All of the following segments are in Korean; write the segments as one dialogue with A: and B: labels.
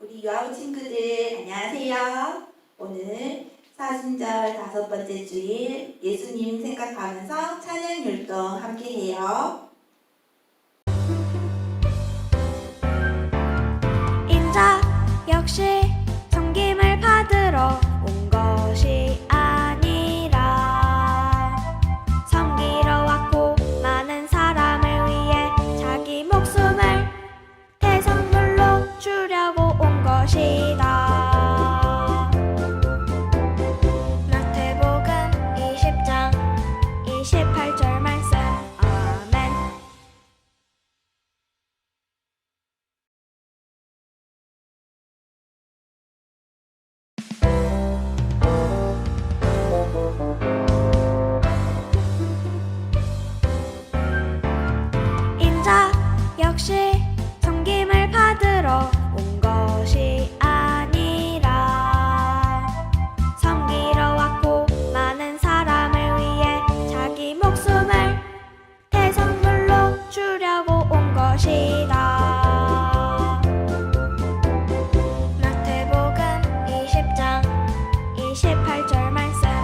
A: 우리 유아부 친구들 안녕하세요. 오늘 사순절 다섯 번째 주일 예수님 생각하면서 찬양 율동 함께 해요.
B: 인자 역시 섬김을 받으러 28절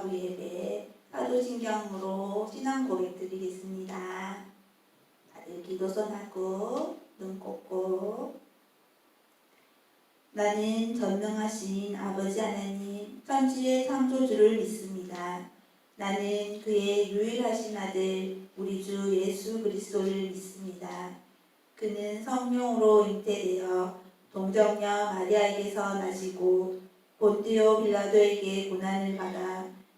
B: 주
A: 유아부 예배 사도신경으로 신앙 고백 드리겠습니다. 다들 기도선 하고 눈 꽂고 나는 전능하신 아버지 하나님 천지의 창조주를 믿습니다. 나는 그의 유일하신 아들 우리 주 예수 그리스도를 믿습니다. 그는 성령으로 잉태되어 동정녀 마리아에게서 나시고 본디오 빌라도에게 고난을 받아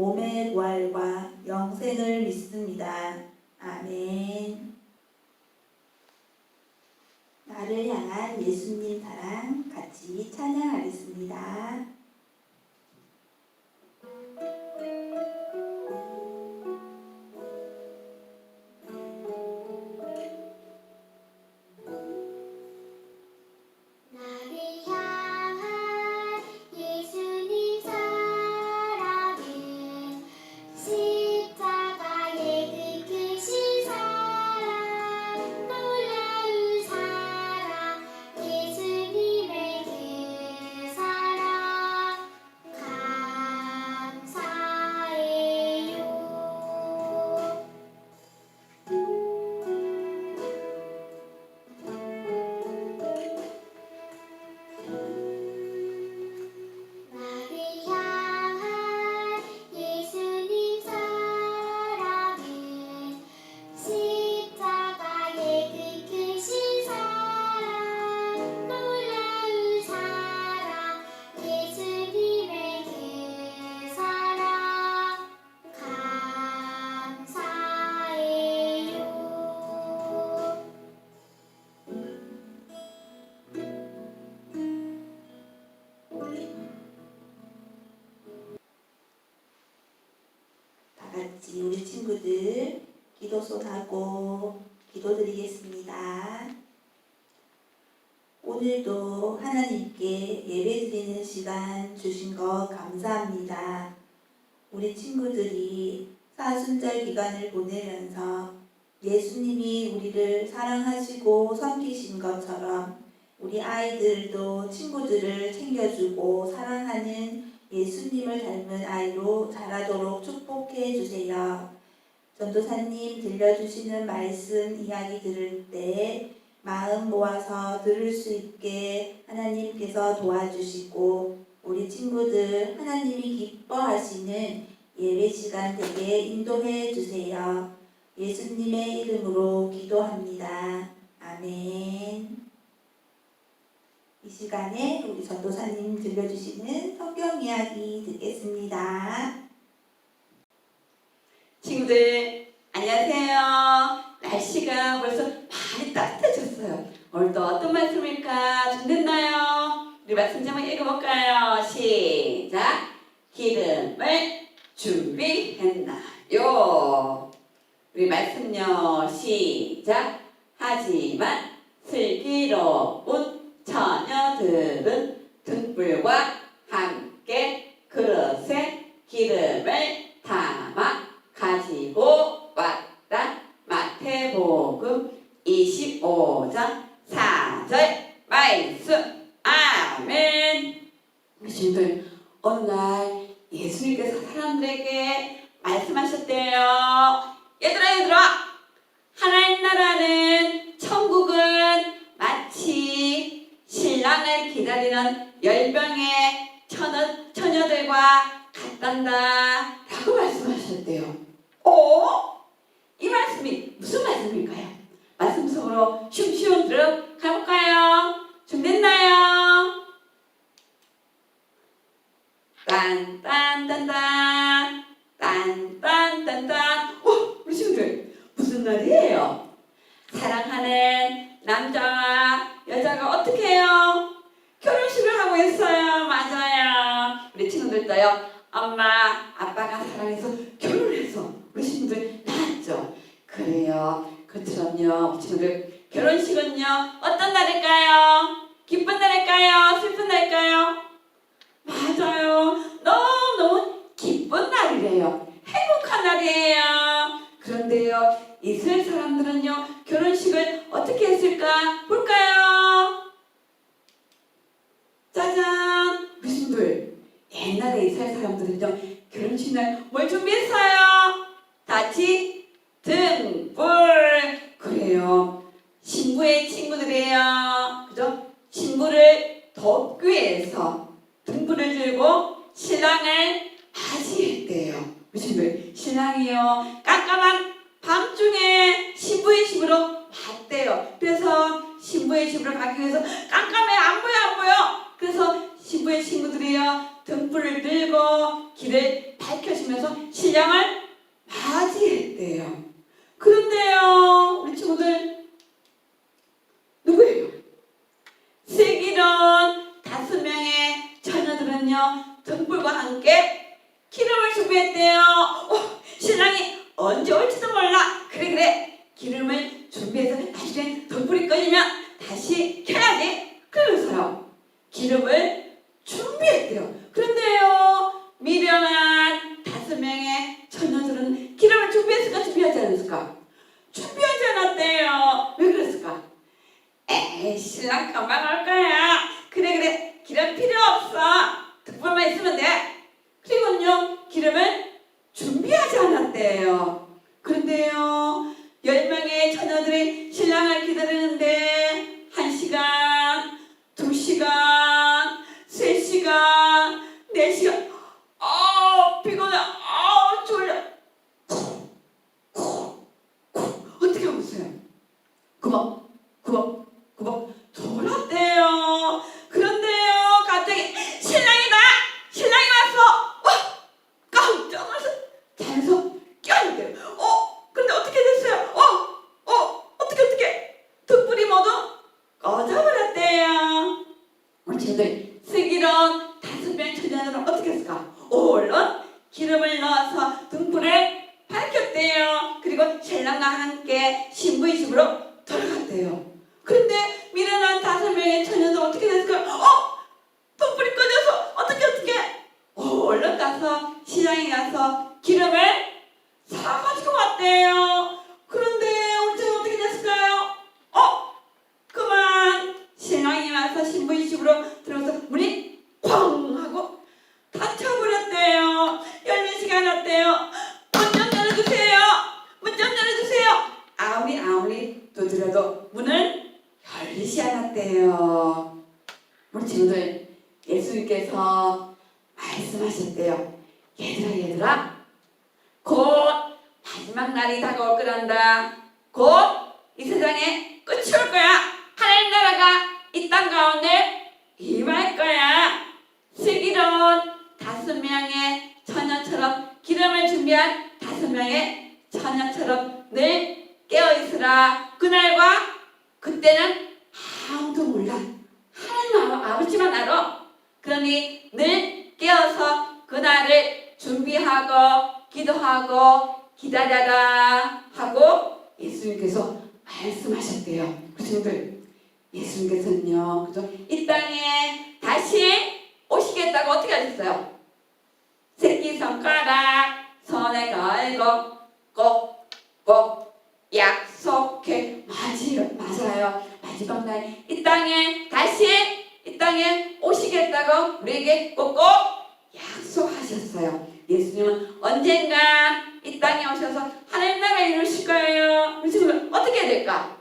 A: 몸의 부활과 영생을 믿습니다. 아멘. 나를 향한 예수님 사랑 같이 찬양하겠습니다. 기도손하고 기도드리겠습니다. 오늘도 하나님께 예배드리는 시간 주신 것 감사합니다. 우리 친구들이 사순절 기간을 보내면서 예수님이 우리를 사랑하시고 섬기신 것처럼 우리 아이들도 친구들을 챙겨주고 사랑하는 예수님을 닮은 아이로 자라도록 축복해 주세요. 전도사님 들려주시는 말씀 이야기 들을 때 마음 모아서 들을 수 있게 하나님께서 도와주시고 우리 친구들 하나님이 기뻐하시는 예배 시간 되게 인도해 주세요. 예수님의 이름으로 기도합니다. 아멘. 이 시간에 우리 전도사님 들려주시는 성경 이야기 듣겠습니다.
C: 친구들 안녕하세요. 날씨가 벌써 많이 따뜻해졌어요. 오늘도 어떤 말씀일까 준비됐나요? 우리 말씀 좀 읽어볼까요? 시작. 기름을 준비했나요? 우리 말씀요. 시작. 하지만 슬기로운 처녀들은 등불과 함께 그릇에 기름을 가지고 왔다. 마태복음 25장 4절 말씀. 아멘. 우리 친구들 오늘 예수님께서 사람들에게 말씀하셨대요. 얘들아 얘들아 하나님 나라는 천국은 마치 신랑을 기다리는 열병의 처녀, 처녀들과 같단다 라고 말씀하셨대요. 어? 이 말씀이 무슨 말씀일까요? 말씀 속으로 슝슝 들어가볼까요? 준비됐나요? 딴딴딴딴 딴딴딴딴 어? 우리 친구들 무슨 날이에요? 사랑하는 남자와 여자가 어떻게 해요? 결혼식을 하고 있어요. 맞아요. 우리 친구들도요. 엄마, 아빠가 사랑해서 결혼해서 우리 친구들 낳았죠. 그래요. 그처럼요. 친구들 결혼식은요. 어떤 날일까요? 기쁜 날일까요? 슬픈 날일까요? 맞아요. 너무너무 기쁜 날이래요. 행복한 날이에요. 그런데요. 이스라엘 사람들은요. 결혼식을 어떻게 했을까? 볼까요? 짜잔! 무슨들 옛날에 이스라엘 사람들은요. 결혼식 날 뭘 준비했어요? 같이 등불! 그래요. 신부의 친구들이에요. 그죠? 신부를 덮기 위해서 등불을 들고 신랑을 맞이했대요. 무슨 말? 신랑이요. 깜깜한 밤중에 신부의 집으로 갔대요. 그래서 신부의 집으로 가기 위해서 깜깜해 안 보여 안 보여. 그래서 신부의 친구들이요 등불을 들고 길을 밝혀주면서 신랑을 맞이했대요. 그런데요 우리 친구들 누구예요? 슬기로운 다섯 명의 처녀들은요 등불과 함께 기름을 준비했대요. 어, 신랑이 언제 올지도 몰라. 그래 그래 기름을 준비해서 나중에 등불이 꺼지면 다시 켜야지. 그래서요 기름을 준비했대요. 그런데요 미련한 다섯 명의 처녀들은 기름을 준비했을까 않았을까? 준비하지 않았대요. 왜 그랬을까? 에이 신랑 금방 올 거야. 그래 그래 기름 필요 없어. 등불만 있으면 돼. 그리고는요 기름을 준비하지 않았대요. 그런데요 열 명의 처녀들이 신랑을 기다리는데 한 시간, 두 시간, 세 시간, 네 시간. 아 피곤해. 아 졸려. 어떻게 하고 있어요? 그만, 그만, 그만. 졸았대요. 그런데요 갑자기 신랑이다. 신랑이 왔어. 와, 깜짝 놀라서 자면서 껴안는데요. 어, 근데 어떻게 됐어요? 어, 어, 어떻게 어떻게? 등불이 모두 꺼져버렸대요. 우리 슬기로운 다섯 명 처녀들은 어떻게 했을까? 얼른 기름을 넣어서 등불을 밝혔대요. 함께 신부의 집으로 들어갔대요. 그런데 미련한 다섯 명의 처녀도 어떻게 됐을까요? 어? 촛불이 꺼져서 어떻게 어떻게? 어, 얼른 가서 시장에 가서 기름을 사가지고 왔대요. 그런데 집 어떻게 됐을까요? 어? 그만 신랑이 와서 신부의 집으로 들어서 문이 쾅 하고 닫혀버렸대요. 열린 시간 어때요? 문 좀 열어주세요. 문 좀 열어주세요. 아무리 아무리 두드려도 문을 열리지 않았대요. 우리 친구들 예수님께서 말씀하셨대요. 얘들아 얘들아 곧 마지막 날이 다가올 거란다. 곧 이 세상에 끝이 올 거야. 하나님 나라가 이 땅 가운데 임할 거야. 슬기로운 다섯 명의 처녀처럼 기름을 준비한 다섯 명의 처녀처럼 늘 깨어 있으라. 그날과 그때는 아무도 몰라. 하나님 아- 아버지만 알아. 그러니 늘 깨어서 그날을 준비하고 기도하고 기다려라 하고 예수님께서 말씀하셨대요. 그 친구들 예수님께서는요, 그죠? 이 땅에 다시 오시겠다고 어떻게 하셨어요? 새끼 손가락 손에 걸고 꼭꼭 약속해 맞아요, 맞아요. 마지막 날 이 땅에 다시 이 땅에 오시겠다고 우리에게 꼭꼭 약속하셨어요. 예수님은 언젠가 이 땅에 오셔서 하나님 나라 이루실 거예요. 친구들 어떻게 해야 될까?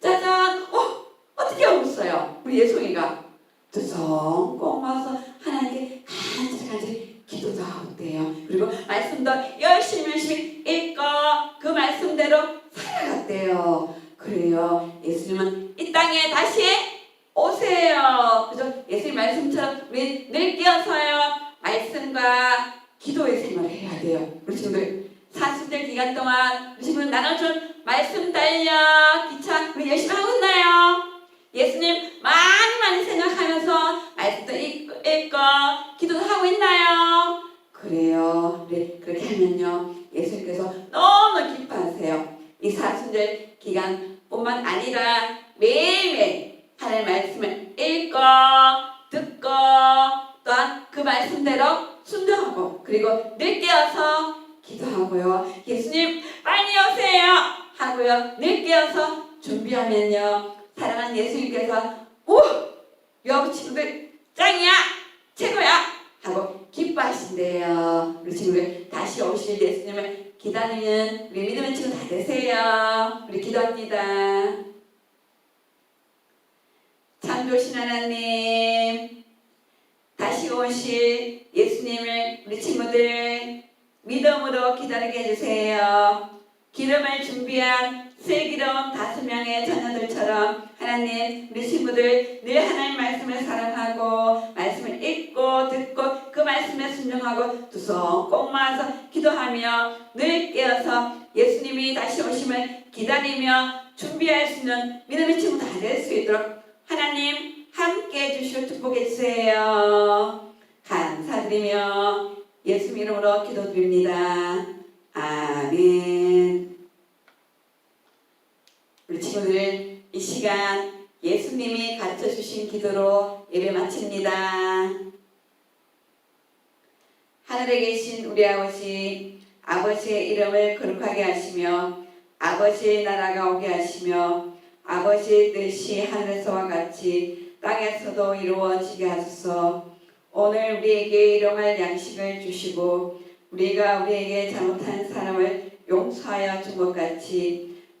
C: 짜잔! 어? 어떻게 있어요? 우리 예송이가 두성 꼬마서 하나님께 간절히 간절히 기도도 하고 있대요. 그리고 말씀도 열심히 열심히 읽고 그 말씀대로 살아갔대요. 그래요. 예수님은 이 땅에 다시 오세요. 그죠? 예수님 말씀처럼 우리 늘 깨어서요. 말씀과 기도의 생활을 해야 돼요. 우리 친구들 사순절 기간 동안 우리 친구들 나눠준 말씀 달려 기차 우리 열심히 하고 있나요? 예수님 많이 많이 생각하면서 말씀도 읽고, 기도도 하고 있나요? 그래요. 네, 그렇게 하면요. 예수님께서 너무 기뻐하세요. 이 사순절 기간뿐만 아니라 매일매일 하나님 말씀을 읽고 듣고 또한 그 말씀대로 순종하고 그리고 늘 깨어서 기도하고요. 예수님 빨리 오세요 하고요. 늘 깨어서 준비하면요. 사랑하는 예수님께서 오 여부 친구들 짱이야 최고야 하고 기뻐하신대요. 우리 친구들 다시 오실 예수님을 기다리는 우리 믿음의 친구 다 되세요. 우리 기도합니다. 참 좋으신 하나님 다시 오실 예수님을 우리 친구들 믿음으로 기다리게 해주세요. 기름을 준비한 슬기로운 다섯 명의 자녀들처럼 하나님 우리 친구들 늘 하나님 말씀을 사랑하고 말씀을 읽고 듣고 그 말씀에 순종하고 두 손 꼭 모아서 기도하며 늘 깨어서 예수님이 다시 오심을 기다리며 준비할 수 있는 믿음의 친구 다 될 수 있도록 하나님 함께 해주시고 축복해 주세요. 감사드리며 예수 이름으로 기도드립니다. 아멘. 우리 친구들 이 시간 예수님이 가르쳐 주신 기도로 예배 마칩니다. 하늘에 계신 우리 아버지, 아버지의 이름을 거룩하게 하시며 아버지의 나라가 오게 하시며 아버지의 뜻이 하늘에서와 같이 땅에서도 이루어지게 하소서. 오늘 우리에게 일용할 양식을 주시고 우리가 우리에게 잘못한 사람을 용서하여 준 것 같이